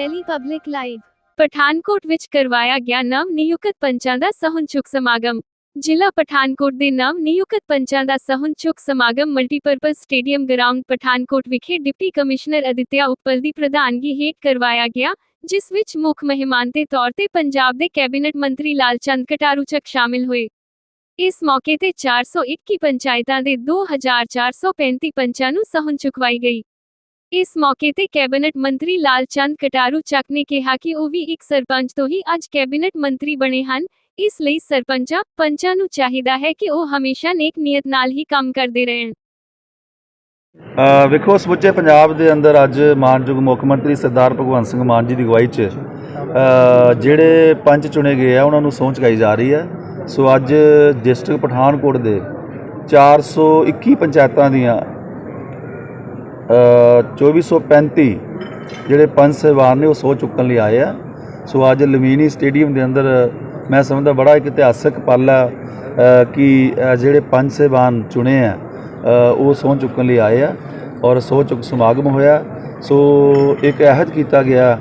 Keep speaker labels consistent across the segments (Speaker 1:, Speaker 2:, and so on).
Speaker 1: Delhi public live. Pathankot ਵਿੱਚ ਕਰਵਾਇਆ ਗਿਆ ਨਵ ਨਿਯੁਕਤ ਪੰਚਾਂ ਦਾ ਸਹੁੰ ਸਮਾਗਮ। ਜ਼ਿਲ੍ਹਾ ਪਠਾਨਕੋਟ ਦੇ ਨਵ ਨਿਯੁਕਤ ਪੰਚਾਂ ਦਾ ਸਹੁੰ ਸਮਾਗਮ ਮਲਟੀਪਰਪਜ਼ ਸਟੇਡੀਅਮ ਗਰਾਊਂਡ ਪਠਾਨਕੋਟ ਵਿਖੇ ਡਿਪਟੀ ਕਮਿਸ਼ਨਰ ਅਦਿੱਤਿਆ ਉੱਪਲ ਦੀ ਪ੍ਰਧਾਨਗੀ ਹੇਠ ਕਰਵਾਇਆ ਗਿਆ, ਜਿਸ ਵਿੱਚ ਮੁੱਖ ਮਹਿਮਾਨ ਦੇ ਤੌਰ ਤੇ ਪੰਜਾਬ ਦੇ ਕੈਬਨਿਟ ਮੰਤਰੀ ਲਾਲਚੰਦ ਕਟਾਰੂਚਕ ਸ਼ਾਮਿਲ ਹੋਏ। ਇਸ ਮੌਕੇ ਤੇ 421 ਪੰਚਾਇਤਾਂ ਦੇ 2435 ਪੰਚਾਂ ਨੂੰ ਸਹੁੰ ਚੁਕਵਾਈ ਗਈ। ਇਸ ਮੌਕੇ ਤੇ ਕੈਬਨਿਟ ਮੰਤਰੀ ਲਾਲਚੰਦ ਕਟਾਰੂ ਚੱਕ ਨੇ ਕਿਹਾ ਕਿ ਉਹ ਵੀ ਇੱਕ ਸਰਪੰਚ ਤੋਂ ਹੀ ਅੱਜ ਕੈਬਨਿਟ ਮੰਤਰੀ ਬਣੇ ਹਨ। ਇਸ ਲਈ ਸਰਪੰਚਾਂ, ਪੰਚਾਂ ਨੂੰ ਚਾਹੀਦਾ ਹੈ ਕਿ ਉਹ ਹਮੇਸ਼ਾ ਨੇਕ ਨੀਅਤ ਨਾਲ ਹੀ ਕੰਮ ਕਰਦੇ ਰਹਿਣ।
Speaker 2: ਵੇਖੋ, ਸਮੁੱਚੇ ਪੰਜਾਬ ਦੇ ਅੰਦਰ ਅੱਜ ਮਾਨਯੋਗ ਮੁੱਖ ਮੰਤਰੀ ਸਰਦਾਰ ਭਗਵੰਤ ਸਿੰਘ ਮਾਨ ਜੀ ਦੀ ਅਗਵਾਈ 'ਚ ਜਿਹੜੇ ਪੰਚ ਚੁਣੇ ਗਏ ਆ, ਉਹਨਾਂ ਨੂੰ ਸਹੁੰ ਚੁਕਾਈ ਜਾ ਰਹੀ ਹੈ। ਸੋ ਅੱਜ ਡਿਸਟ੍ਰਿਕਟ ਪਠਾਨਕੋਟ ਦੇ 421 ਪੰਚਾਇਤਾਂ ਦੀਆਂ 2435 ਜਿਹੜੇ ਪੰਜ ਸਾਹਿਬਾਨ ਨੇ ਉਹ ਸਹੁੰ ਚੁੱਕਣ ਲਈ ਆਏ ਆ। ਸੋ ਅੱਜ ਲਮੀਨੀ ਸਟੇਡੀਅਮ ਦੇ ਅੰਦਰ ਮੈਂ ਸਮਝਦਾ ਬੜਾ ਇੱਕ ਇਤਿਹਾਸਕ ਪਲ ਆ ਕਿ ਜਿਹੜੇ ਪੰਜ ਸਾਹਿਬਾਨ ਚੁਣੇ ਆ ਉਹ ਸਹੁੰ ਚੁੱਕਣ ਲਈ ਆਏ ਆ ਔਰ ਸਹੁੰ ਚੁੱਕ ਸਮਾਗਮ ਹੋਇਆ। ਸੋ ਇੱਕ ਅਹਿਦ ਕੀਤਾ ਗਿਆ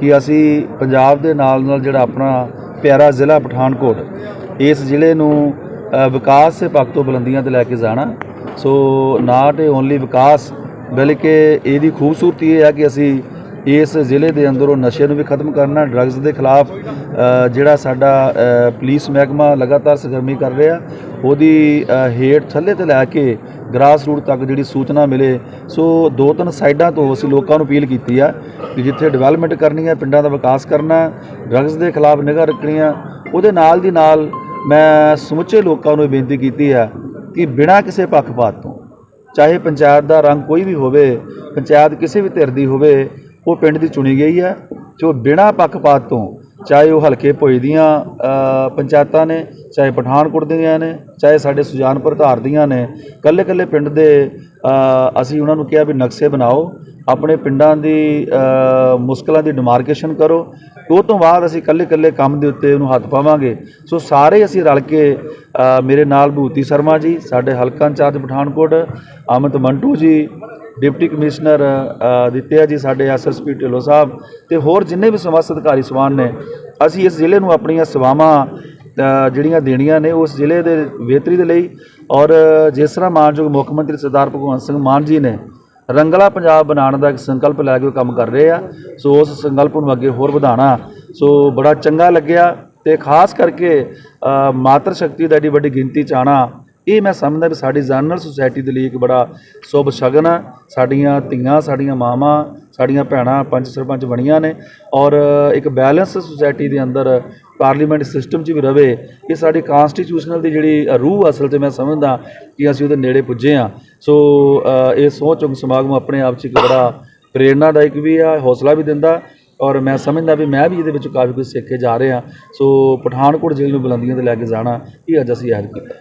Speaker 2: ਕਿ ਅਸੀਂ ਪੰਜਾਬ ਦੇ ਨਾਲ ਨਾਲ ਜਿਹੜਾ ਆਪਣਾ ਪਿਆਰਾ ਜ਼ਿਲ੍ਹਾ ਪਠਾਨਕੋਟ, ਇਸ ਜ਼ਿਲ੍ਹੇ ਨੂੰ ਵਿਕਾਸ ਦੇ ਪੱਖ ਤੋਂ ਬੁਲੰਦੀਆਂ ਤੇ ਲੈ ਕੇ ਜਾਣਾ। ਸੋ ਨਾਟ ਓਨਲੀ ਵਿਕਾਸ ਬਲਕਿ ਇਹਦੀ ਖੂਬਸੂਰਤੀ ਇਹ ਹੈ ਕਿ ਅਸੀਂ ਇਸ ਜ਼ਿਲ੍ਹੇ ਦੇ ਅੰਦਰੋਂ ਨਸ਼ੇ ਨੂੰ ਵੀ ਖਤਮ ਕਰਨਾ ਡਰੱਗਸ ਦੇ ਖਿਲਾਫ ਜਿਹੜਾ ਸਾਡਾ ਪੁਲਿਸ ਮਹਿਕਮਾ ਲਗਾਤਾਰ ਸਰਗਰਮੀ ਕਰ ਰਿਹਾ, ਉਹਦੀ ਹੇਠ ਥੱਲੇ ਤੇ ਲੈ ਕੇ ਗ੍ਰਾਸ ਰੂਟ ਤੱਕ ਜਿਹੜੀ ਸੂਚਨਾ ਮਿਲੇ, ਸੋ ਦੋ ਤਿੰਨ ਸਾਈਡਾਂ ਤੋਂ ਅਸੀਂ ਲੋਕਾਂ ਨੂੰ ਅਪੀਲ ਕੀਤੀ ਆ ਕਿ ਜਿੱਥੇ ਡਿਵੈਲਪਮੈਂਟ ਕਰਨੀ ਹੈ ਪਿੰਡਾਂ ਦਾ ਵਿਕਾਸ ਕਰਨਾ ਡਰੱਗਸ ਦੇ ਖਿਲਾਫ ਨਿਗਾਹ ਰੱਖਣੀ ਆ ਉਹਦੇ ਨਾਲ ਦੀ ਨਾਲ ਮੈਂ ਸਮੁੱਚੇ ਲੋਕਾਂ ਨੂੰ ਇਹ ਬੇਨਤੀ ਕੀਤੀ ਹੈ ਕਿ ਬਿਨਾਂ ਕਿਸੇ ਪੱਖਪਾਤ ਤੋਂ ਚਾਹੇ ਪੰਚਾਇਤ ਦਾ ਰੰਗ ਕੋਈ ਵੀ ਹੋਵੇ, ਪੰਚਾਇਤ ਕਿਸੇ ਵੀ ਧਿਰ ਦੀ ਹੋਵੇ, ਉਹ ਪਿੰਡ ਦੀ ਚੁਣੀ ਗਈ ਹੈ ਜੋ ਬਿਨਾਂ ਪੱਖਪਾਤ ਤੋਂ ਚਾਹੇ ਉਹ ਹਲਕੇ ਭੋਏ ਦੀਆਂ ਪੰਚਾਇਤਾਂ ਨੇ, ਚਾਹੇ ਪਠਾਨਕੋਟ ਦੀਆਂ ਨੇ ਚਾਹੇ ਸਾਡੇ ਸੁਜਾਨਪੁਰ ਧਾਰ ਦੀਆਂ ਨੇ ਕੱਲੇ ਕੱਲੇ ਪਿੰਡ ਦੇ ਅਸੀਂ ਉਹਨਾਂ ਨੂੰ ਕਿਹਾ ਵੀ ਨਕਸ਼ੇ ਬਣਾਓ ਆਪਣੇ ਪਿੰਡਾਂ ਦੀ ਮੁਸ਼ਕਲਾਂ ਦੀ ਡਿਮਾਰਕੇਸ਼ਨ ਕਰੋ ਉਹ ਤੋਂ ਬਾਅਦ ਅਸੀਂ ਕੱਲੇ ਕੱਲੇ ਕੰਮ ਦੇ ਉੱਤੇ ਉਹਨੂੰ ਹੱਥ ਪਾਵਾਂਗੇ। ਸੋ ਸਾਰੇ ਅਸੀਂ ਰਲ ਕੇ ਮੇਰੇ ਨਾਲ ਭੂਤੀ ਸ਼ਰਮਾ ਜੀ ਸਾਡੇ ਹਲਕਾ ਇੰਚਾਰਜ ਪਠਾਨਕੋਟ ਅਮਿਤ ਮੰਟੂ ਜੀ ਡਿਪਟੀ ਕਮਿਸ਼ਨਰ ਅ, ਦਿੱਤਿਆ ਜੀ ਸਾਡੇ ਐਸਐਸਪੀ ਢਿੱਲੋਂ ਸਾਹਿਬ ਤੇ ਹੋਰ ਜਿੰਨੇ ਵੀ ਸਮਸਤ ਅਧਿਕਾਰੀ ਸਵਾਨ ਨੇ ਅਸੀਂ ਇਸ ਜ਼ਿਲ੍ਹੇ ਨੂੰ ਆਪਣੀਆਂ ਸੇਵਾਵਾਂ ਜਿਹੜੀਆਂ ਦੇਣੀਆਂ ਨੇ ਉਸ ਜ਼ਿਲ੍ਹੇ ਦੇ ਬਿਹਤਰੀ ਦੇ ਲਈ ਔਰ ਜਿਸ ਤਰ੍ਹਾਂ ਮਾਨਯੋਗ ਮੁੱਖ ਮੰਤਰੀ ਸਰਦਾਰ ਭਗਵੰਤ ਸਿੰਘ ਮਾਨ ਜੀ ਨੇ ਰੰਗਲਾ ਪੰਜਾਬ ਬਣਾਉਣ ਦਾ ਇੱਕ ਸੰਕਲਪ ਲੈ ਕੇ ਉਹ ਕੰਮ ਕਰ ਰਹੇ ਆ, ਸੋ ਉਸ ਸੰਕਲਪ ਨੂੰ ਅੱਗੇ ਹੋਰ ਵਧਾਉਣਾ, ਸੋ ਬੜਾ ਚੰਗਾ ਲੱਗਿਆ ਤੇ ਖਾਸ ਕਰਕੇ ਮਾਤਰ ਸ਼ਕਤੀ ਦਾ ਏਡੀ ਵੱਡੀ ਗਿਣਤੀ ਚ ਆਉਣਾ ਇਹ ਮੈਂ ਸਮਝਦਾ ਵੀ ਸਾਡੀ ਜਨਰਲ ਸੁਸਾਇਟੀ ਦੇ ਲਈ ਇੱਕ ਬੜਾ ਸ਼ੁਭ ਸ਼ਗਨ ਆ। ਸਾਡੀਆਂ ਧੀਆਂ, ਸਾਡੀਆਂ ਮਾਵਾਂ, ਸਾਡੀਆਂ ਭੈਣਾਂ ਪੰਚ ਸਰਪੰਚ ਬਣੀਆਂ ਨੇ ਔਰ ਇੱਕ ਬੈਲੈਂਸ ਸੁਸਾਇਟੀ ਦੇ ਅੰਦਰ ਪਾਰਲੀਮੈਂਟ ਸਿਸਟਮ 'ਚ ਵੀ ਰਵੇ, ਇਹ ਸਾਡੀ ਕਾਨਸਟੀਟਿਊਸ਼ਨਲ ਦੀ ਜਿਹੜੀ ਰੂਹ ਅਸਲ 'ਚ ਮੈਂ ਸਮਝਦਾ ਕਿ ਅਸੀਂ ਉਹਦੇ ਨੇੜੇ ਪੁੱਜੇ ਆ ਸੋ ਇਹ ਸਹੁੰ ਚੁੱਕ ਸਮਾਗਮ ਆਪਣੇ ਆਪ 'ਚ ਇੱਕ ਬੜਾ ਪ੍ਰੇਰਨਾਦਾਇਕ ਵੀ ਆ, ਹੌਸਲਾ ਵੀ ਦਿੰਦਾ ਔਰ ਮੈਂ ਸਮਝਦਾ ਵੀ ਮੈਂ ਵੀ ਇਹਦੇ ਵਿੱਚ ਕਾਫੀ ਕੁਝ ਸਿੱਖ ਕੇ ਜਾ ਰਿਹਾ। ਸੋ, ਪਠਾਨਕੋਟ ਜ਼ਿਲ੍ਹੇ ਨੂੰ ਬੁਲੰਦੀਆਂ ਤੇ ਲੈ ਕੇ ਜਾਣਾ, ਇਹ ਅੱਜ ਅਸੀਂ ਯਾਦ ਕੀਤਾ।